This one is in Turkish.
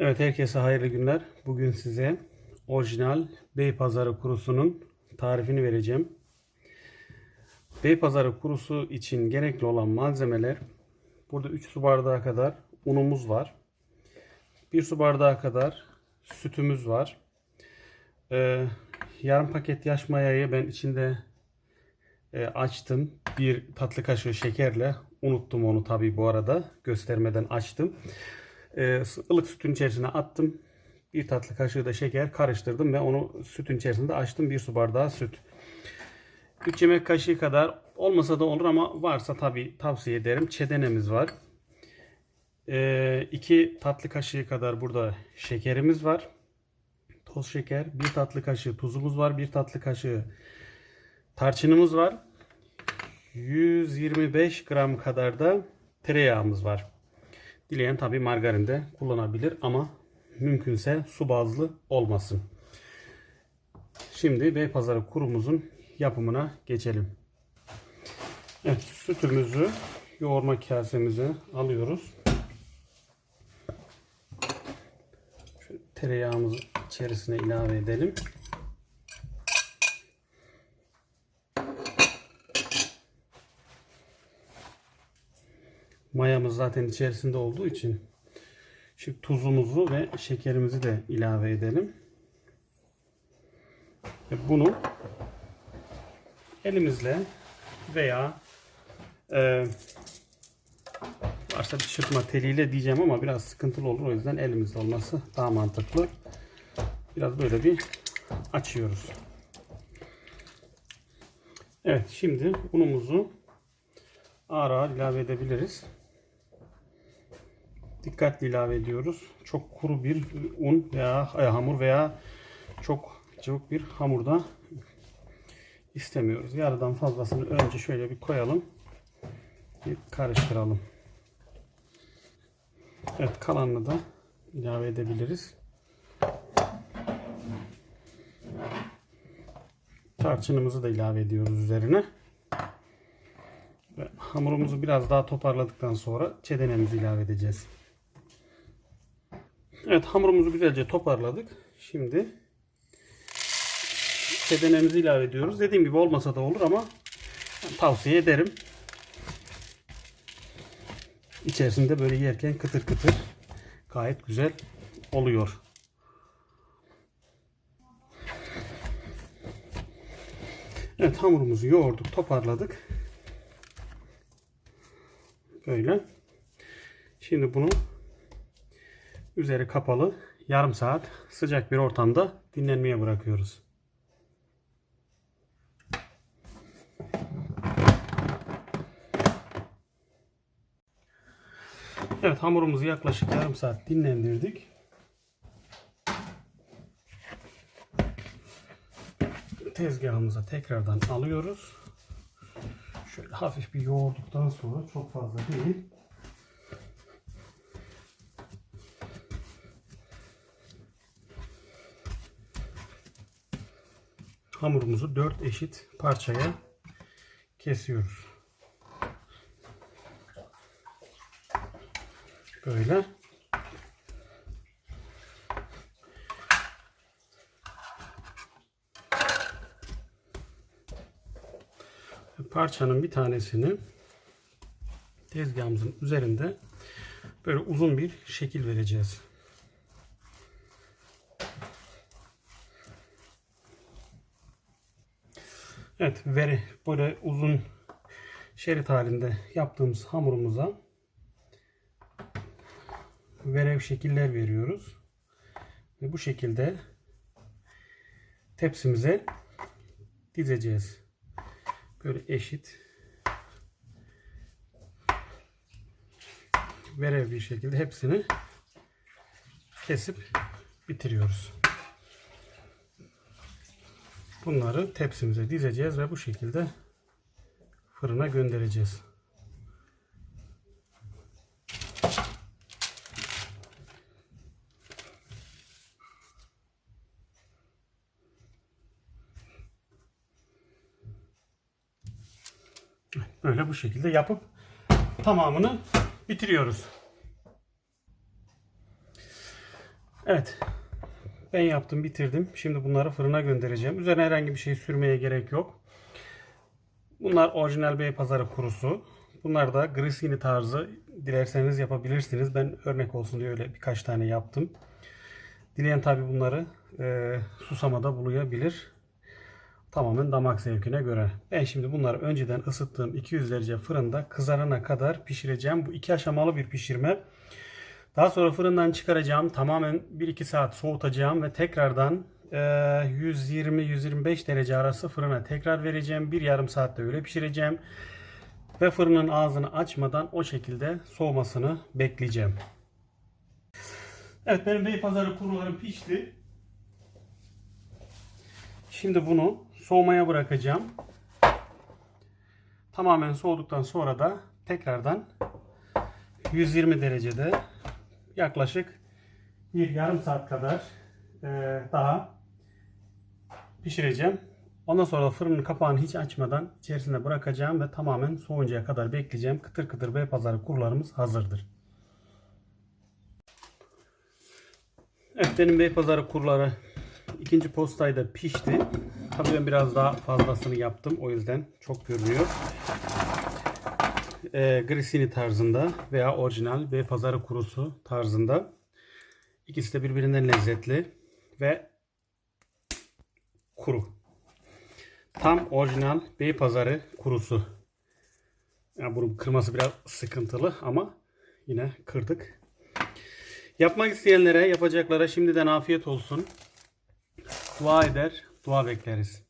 Evet herkese hayırlı günler. Bugün size orijinal Beypazarı kurusunun tarifini vereceğim. Beypazarı kurusu için gerekli olan malzemeler burada 3 su bardağı kadar unumuz var. 1 su bardağı kadar sütümüz var. Ee, yarım paket yaş mayayı ben içinde e, açtım. Bir tatlı kaşığı şekerle unuttum onu tabii bu arada göstermeden açtım. Ee, ılık sütün içerisine attım. Bir tatlı kaşığı da şeker karıştırdım ve onu sütün içerisinde açtım. Bir su bardağı süt. 3 yemek kaşığı kadar olmasa da olur ama varsa tabii tavsiye ederim. Çedenemiz var. 2 tatlı kaşığı kadar burada şekerimiz var. Toz şeker. 1 tatlı kaşığı tuzumuz var. 1 tatlı kaşığı tarçınımız var. 125 gram kadar da tereyağımız var. Dileyen tabi margarin de kullanabilir ama mümkünse su bazlı olmasın. Şimdi Beypazarı kurumuzun yapımına geçelim. Evet sütümüzü yoğurma kasemize alıyoruz. Şöyle tereyağımızı içerisine ilave edelim. Mayamız zaten içerisinde olduğu için şimdi tuzumuzu ve şekerimizi de ilave edelim. Bunu elimizle veya e, varsa bir çırpma teliyle diyeceğim ama biraz sıkıntılı olur. O yüzden elimizde olması daha mantıklı. Biraz böyle bir açıyoruz. Evet şimdi unumuzu ağır ağır ilave edebiliriz. Dikkatli ilave ediyoruz. Çok kuru bir un veya e, hamur veya çok cıvık bir hamurda istemiyoruz. Yarıdan fazlasını önce şöyle bir koyalım. Bir karıştıralım. Evet kalanını da ilave edebiliriz. Tarçınımızı da ilave ediyoruz üzerine. Ve hamurumuzu biraz daha toparladıktan sonra çedenemizi ilave edeceğiz. Evet hamurumuzu güzelce toparladık. Şimdi çedenemizi ilave ediyoruz. Dediğim gibi olmasa da olur ama tavsiye ederim. İçerisinde böyle yerken kıtır kıtır gayet güzel oluyor. Evet hamurumuzu yoğurduk, toparladık. Böyle. Şimdi bunu üzeri kapalı yarım saat sıcak bir ortamda dinlenmeye bırakıyoruz. Evet hamurumuzu yaklaşık yarım saat dinlendirdik. Tezgahımıza tekrardan alıyoruz. Şöyle hafif bir yoğurduktan sonra çok fazla değil. Hamurumuzu 4 eşit parçaya kesiyoruz. Böyle. Parçanın bir tanesini tezgahımızın üzerinde böyle uzun bir şekil vereceğiz. Evet, veri böyle uzun şerit halinde yaptığımız hamurumuza verev şekiller veriyoruz. Ve bu şekilde tepsimize dizeceğiz. Böyle eşit verev bir şekilde hepsini kesip bitiriyoruz. Bunları tepsimize dizeceğiz ve bu şekilde fırına göndereceğiz. Böyle bu şekilde yapıp tamamını bitiriyoruz. Evet. Ben yaptım, bitirdim. Şimdi bunları fırına göndereceğim. Üzerine herhangi bir şey sürmeye gerek yok. Bunlar orijinal Beypazarı kurusu. Bunlar da grissini tarzı. Dilerseniz yapabilirsiniz. Ben örnek olsun diye öyle birkaç tane yaptım. Dileyen tabi bunları e, susamada buluyabilir. Tamamen damak zevkine göre. Ben şimdi bunları önceden ısıttığım 200 derece fırında kızarana kadar pişireceğim. Bu iki aşamalı bir pişirme. Daha sonra fırından çıkaracağım. Tamamen 1-2 saat soğutacağım ve tekrardan e, 120-125 derece arası fırına tekrar vereceğim. Bir yarım saatte öyle pişireceğim. Ve fırının ağzını açmadan o şekilde soğumasını bekleyeceğim. Evet benim Beypazarı kurularım pişti. Şimdi bunu soğumaya bırakacağım. Tamamen soğuduktan sonra da tekrardan 120 derecede yaklaşık bir yarım saat kadar eee, daha pişireceğim. Ondan sonra fırının kapağını hiç açmadan içerisine bırakacağım ve tamamen soğuyuncaya kadar bekleyeceğim. Kıtır kıtır Beypazarı kurularımız hazırdır. Evet benim Beypazarı kuruları ikinci postayı da pişti. Tabii ben biraz daha fazlasını yaptım. O yüzden çok görünüyor. Ee, grissini tarzında veya orijinal Beypazarı kurusu tarzında. İkisi de birbirinden lezzetli ve kuru. Tam orijinal Beypazarı kurusu. Yani bunun kırması biraz sıkıntılı ama yine kırdık. Yapmak isteyenlere, yapacaklara şimdiden afiyet olsun. Dua eder, dua bekleriz.